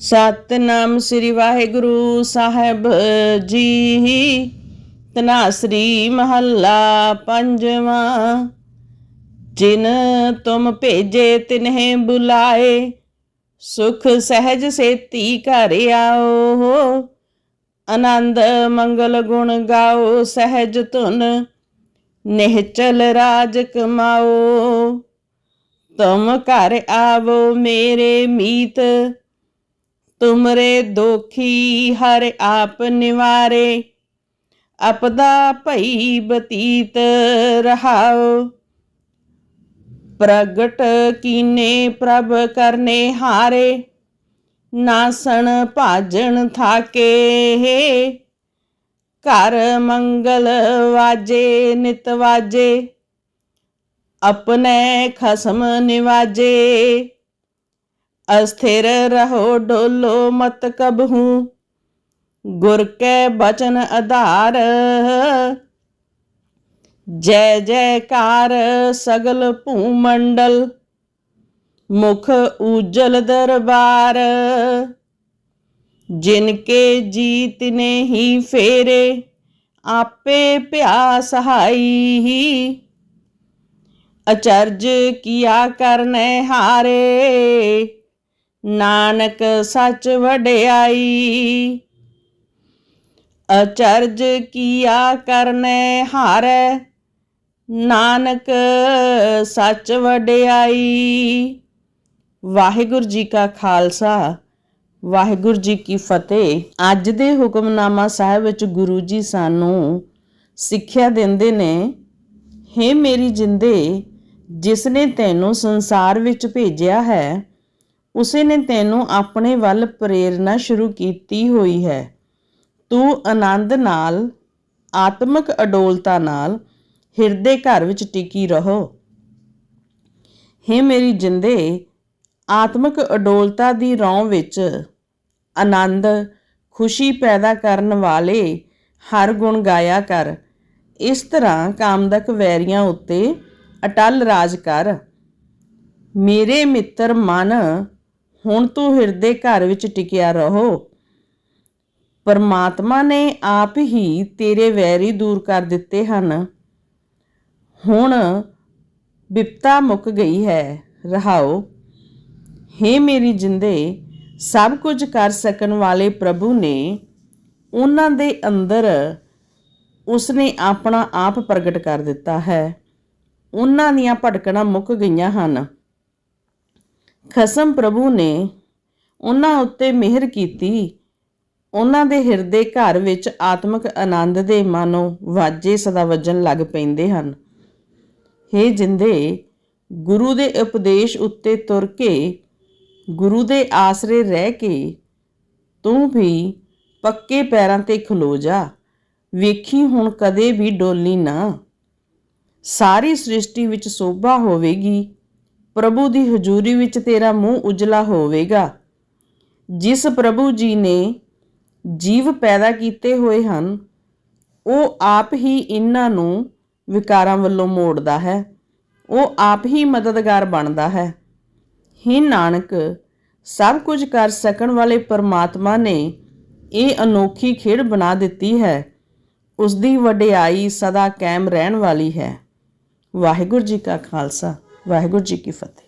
ਸਤਨਾਮ ਸ੍ਰੀ ਵਾਹਿਗੁਰੂ ਸਾਹਿਬ ਜੀ। ਤਨਾਸਰੀ ਮਹੱਲਾ ਪੰਜਵਾਂ। ਜਿਨ ਤੁਮ ਭੇਜੇ, ਤਿਨਹਿ ਬੁਲਾਏ। ਸੁਖ ਸਹਿਜ ਸੇਤੀ ਘਰ ਆਓ। ਆਨੰਦ ਮੰਗਲ ਗੁਣ ਗਾਓ, ਸਹਿਜ ਧੁਨ ਨਿਹਚਲ ਰਾਜ ਕਮਾਓ। ਤੁਮ ਘਰ ਆਵੋ ਮੇਰੇ ਮੀਤ। ਤੁਮਰੇ ਦੁਖੀ ਹਰ ਆਪ ਨਿਵਾਰੇ। ਅਪਦਾ ਭਈ ਬਤੀਤ ਰਹਾਓ। ਪ੍ਰਗਟ ਕੀਨੇ ਪ੍ਰਭ ਕਰਨੇ ਹਾਰੇ। ਨਾਸਣ ਭਾਜਣ ਥਾਕੇ ਘਰ ਮੰਗਲ ਵਾਜੇ, ਨਿਤ ਵਾਜੇ। ਆਪਣੇ ਖਸਮ ਨਿਵਾਜੇ। ਅਸਥਿਰ ਰਹੋ ਡੋਲੋ ਮਤ ਕਬਹੂ ਗੁਰ ਕੈ ਬਚਨ ਆਧਾਰ। ਜੈ ਜੈਕਾਰ ਸਗਲ ਭੂ ਮੰਡਲ ਮੁਖ ਉਜਲ ਦਰਬਾਰ। ਜਿਨ ਕੇ ਜੀਤ ਨੇ ਹੀ ਫੇਰੇ, ਆਪੇ ਭਿਆ ਸਹਾਈ ਅਚਰਜ ਕੀਆ ਕਰਨੈ ਹਾਰੇ। ਨਾਨਕ ਸੱਚ ਵਡਿਆਈ, ਅਚਰਜ ਕੀਆ ਕਰਨੈ ਹਾਰੈ, ਨਾਨਕ ਸੱਚ ਵਡਿਆਈ। ਵਾਹਿਗੁਰੂ ਜੀ ਕਾ ਖਾਲਸਾ, ਵਾਹਿਗੁਰੂ ਜੀ ਕੀ ਫਤਿਹ। ਅੱਜ ਦੇ ਹੁਕਮਨਾਮਾ ਸਾਹਿਬ ਵਿੱਚ ਗੁਰੂ ਜੀ ਸਾਨੂੰ ਸਿੱਖਿਆ ਦਿੰਦੇ ਨੇ, ਹੇ ਮੇਰੀ ਜਿੰਦੇ, ਜਿਸ ਨੇ ਤੈਨੂੰ ਸੰਸਾਰ ਵਿੱਚ ਭੇਜਿਆ ਹੈ ਉਸੇ ਨੇ ਤੈਨੂੰ ਆਪਣੇ ਵੱਲ ਪ੍ਰੇਰਨਾ ਸ਼ੁਰੂ ਕੀਤੀ ਹੋਈ ਹੈ। ਤੂੰ ਆਨੰਦ ਨਾਲ, ਆਤਮਿਕ ਅਡੋਲਤਾ ਨਾਲ ਹਿਰਦੇ ਘਰ ਵਿੱਚ ਟਿਕੀ ਰਹੋ। ਹੇ ਮੇਰੀ ਜਿੰਦੇ, ਆਤਮਿਕ ਅਡੋਲਤਾ ਦੀ ਰੌਂ ਵਿੱਚ ਆਨੰਦ, ਖੁਸ਼ੀ ਪੈਦਾ ਕਰਨ ਵਾਲੇ ਹਰ ਗੁਣ ਗਾਇਆ ਕਰ। ਇਸ ਤਰ੍ਹਾਂ ਕਾਮਦਕ ਵੈਰੀਆਂ ਉੱਤੇ ਅਟਲ ਰਾਜ ਕਰ। ਮੇਰੇ ਮਿੱਤਰ ਮਨ ਹੁਣ ਤੂੰ ਹਿਰਦੇ ਘਰ ਵਿੱਚ ਟਿਕਿਆ ਰਹੋ। ਪਰਮਾਤਮਾ ਨੇ ਆਪ ਹੀ ਤੇਰੇ ਵੈਰੀ ਦੂਰ ਕਰ ਦਿੱਤੇ ਹਨ। ਹੁਣ ਵਿਪਤਾ ਮੁੱਕ ਗਈ ਹੈ। ਰਹਾਓ, ਹੇ ਮੇਰੀ ਜਿੰਦੇ, ਸਭ ਕੁਝ ਕਰ ਸਕਣ ਵਾਲੇ ਪ੍ਰਭੂ ਨੇ ਉਹਨਾਂ ਦੇ ਅੰਦਰ ਉਸਨੇ ਆਪਣਾ ਆਪ ਪ੍ਰਗਟ ਕਰ ਦਿੱਤਾ ਹੈ। ਉਹਨਾਂ ਦੀਆਂ ਭਟਕਣਾ ਮੁੱਕ ਗਈਆਂ ਹਨ। ਖਸਮ ਪ੍ਰਭੂ ਨੇ ਉਹਨਾਂ ਉੱਤੇ ਮਿਹਰ ਕੀਤੀ। ਉਹਨਾਂ ਦੇ ਹਿਰਦੇ ਘਰ ਵਿੱਚ ਆਤਮਿਕ ਆਨੰਦ ਦੇ ਮਾਨੋ ਵਾਜੇ ਸਦਾ ਵੱਜਣ ਲੱਗ ਪੈਂਦੇ ਹਨ। ਹੇ ਜਿੰਦੇ, ਗੁਰੂ ਦੇ ਉਪਦੇਸ਼ ਉੱਤੇ ਤੁਰ ਕੇ, ਗੁਰੂ ਦੇ ਆਸਰੇ ਰਹਿ ਕੇ, ਤੂੰ ਵੀ ਪੱਕੇ ਪੈਰਾਂ ਤੇ ਖਲੋ ਜਾ। ਵੇਖੀ ਹੁਣ ਕਦੇ ਵੀ ਡੋਲੀ ਨਾ। ਸਾਰੀ ਸ੍ਰਿਸ਼ਟੀ ਵਿੱਚ ਸੋਭਾ ਹੋਵੇਗੀ। ਪ੍ਰਭੂ ਦੀ ਹਜ਼ੂਰੀ ਵਿੱਚ ਤੇਰਾ ਮੂੰਹ ਉਜਲਾ ਹੋਵੇਗਾ। ਜਿਸ ਪ੍ਰਭੂ ਜੀ ਨੇ ਜੀਵ ਪੈਦਾ ਕੀਤੇ ਹੋਏ ਹਨ, ਉਹ ਆਪ ਹੀ ਇਹਨਾਂ ਨੂੰ ਵਿਕਾਰਾਂ ਵੱਲੋਂ ਮੋੜਦਾ ਹੈ। ਉਹ ਆਪ ਹੀ ਮਦਦਗਾਰ ਬਣਦਾ ਹੈ। ਹੀ ਨਾਨਕ, ਸਭ ਕੁਝ ਕਰ ਸਕਣ ਵਾਲੇ ਪਰਮਾਤਮਾ ਨੇ ਇਹ ਅਨੋਖੀ ਖੇਡ ਬਣਾ ਦਿੱਤੀ ਹੈ। ਉਸ ਦੀ ਵਡਿਆਈ ਸਦਾ ਕਾਇਮ ਰਹਿਣ ਵਾਲੀ ਹੈ। ਵਾਹਿਗੁਰੂ ਜੀ ਕਾ ਖਾਲਸਾ। ਵਾਹਿਗੁਰੂ ਜੀ ਕੀ ਫਤਿਹ।